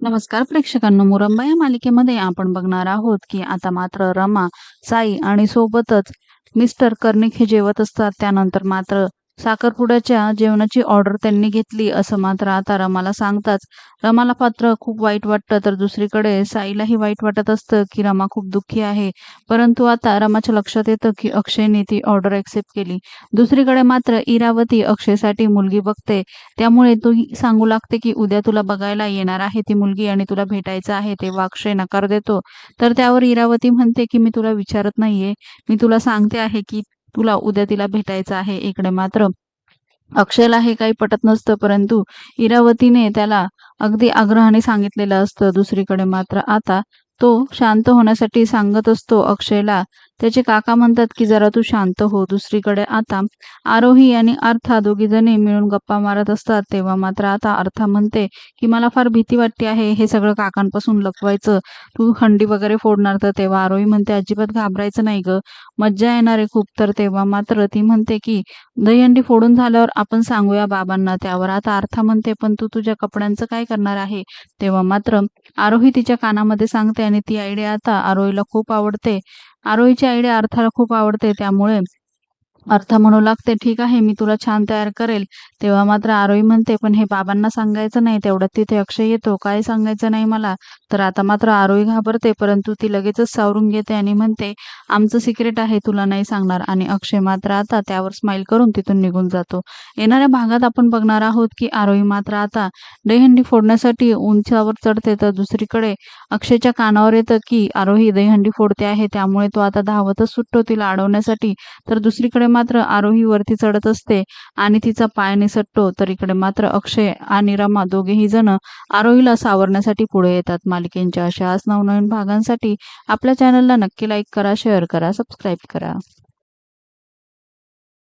नमस्कार प्रेक्षकांनो मुरंबा या मालिकेमध्ये आपण बघणार आहोत की आता मात्र रमा साई आणि सोबतच मिस्टर कर्णिक हे जेवत असतात. त्यानंतर मात्र साखरपुड्याच्या जेवणाची ऑर्डर त्यांनी घेतली असं मात्र आता रमाला सांगताच. रमाला पात्र खूप वाईट वाटतं तर दुसरीकडे साईलाही वाईट वाटत असतं की रमा खूप दुःखी आहे. परंतु आता रमाच्या लक्षात येतं की अक्षयने ती ऑर्डर एक्सेप्ट केली. दुसरीकडे मात्र इरावती अक्षयसाठी मुलगी बघते. त्यामुळे तो सांगू लागते की उद्या तुला बघायला येणार आहे ती मुलगी आणि तुला भेटायचं आहे तेव्हा अक्षय नकार देतो. तर त्यावर इरावती म्हणते की मी तुला विचारत नाहीये. मी तुला सांगते आहे की तुला उद्या तिला भेटायचं आहे इकडे मात्र. अक्षयला हे काही पटत नसतं परंतु इरावतीने त्याला अगदी आग्रहाने सांगितलेलं असतं दुसरीकडे मात्र. आता तो शांत होण्यासाठी सांगत असतो अक्षयला त्याचे काका म्हणतात की जरा तू शांत हो. दुसरीकडे आता आरोही आणि अर्था दोघी जणी मिळून गप्पा मारत असतात. तेव्हा मात्र आता अर्था म्हणते की मला फार भीती वाटते आहे. हे सगळं काकांपासून लपवायचं. तू हंडी वगैरे फोडणार तर तेव्हा आरोही म्हणते अजिबात घाबरायचं नाही ग. मज्जा येणार आहे खूप. तर तेव्हा मात्र ती म्हणते की दहीहंडी फोडून झाल्यावर आपण सांगूया बाबांना. त्यावर आता अर्था म्हणते पण तू तुझ्या कपड्यांचं काय करणार आहे? तेव्हा मात्र आरोही तिच्या कानामध्ये सांगते आणि ती आयडिया आता आरोहीला खूप आवडते. आरोहीची आयडिया अर्थाला खूप आवडते त्यामुळे अर्थ म्हणू लागते ठीक आहे मी तुला छान तयार करेल. तेव्हा मात्र आरोही म्हणते पण हे बाबांना सांगायचं नाही तेवढ्यात तिथे अक्षय येतो काय सांगायचं नाही मला? तर आता मात्र आरोही घाबरते परंतु ती लगेचच सावरून घेते आणि म्हणते आमचं सिक्रेट आहे तुला नाही सांगणार. आणि अक्षय मात्र आता त्यावर स्माइल करून तिथून निघून जातो. येणाऱ्या भागात आपण बघणार आहोत की आरोही मात्र आता दहीहंडी फोडण्यासाठी उंचावर चढते तर दुसरीकडे अक्षयच्या कानावर येतं की आरोही दहीहंडी फोडते आहे त्यामुळे तो आता धावतच सुटतो तिला अडवण्यासाठी. तर दुसरीकडे मात्र आरोही वरती चढत असते आणि तिचा पाय निसटतो तर इकडे मात्र अक्षय आणि रमा दोघेही जण आरोहीला सावरण्यासाठी पुढे येतात. मालिकेंच्या अशा नवनवीन भागांसाठी आपल्या चॅनलला नक्की लाईक करा शेअर करा सबस्क्राईब करा.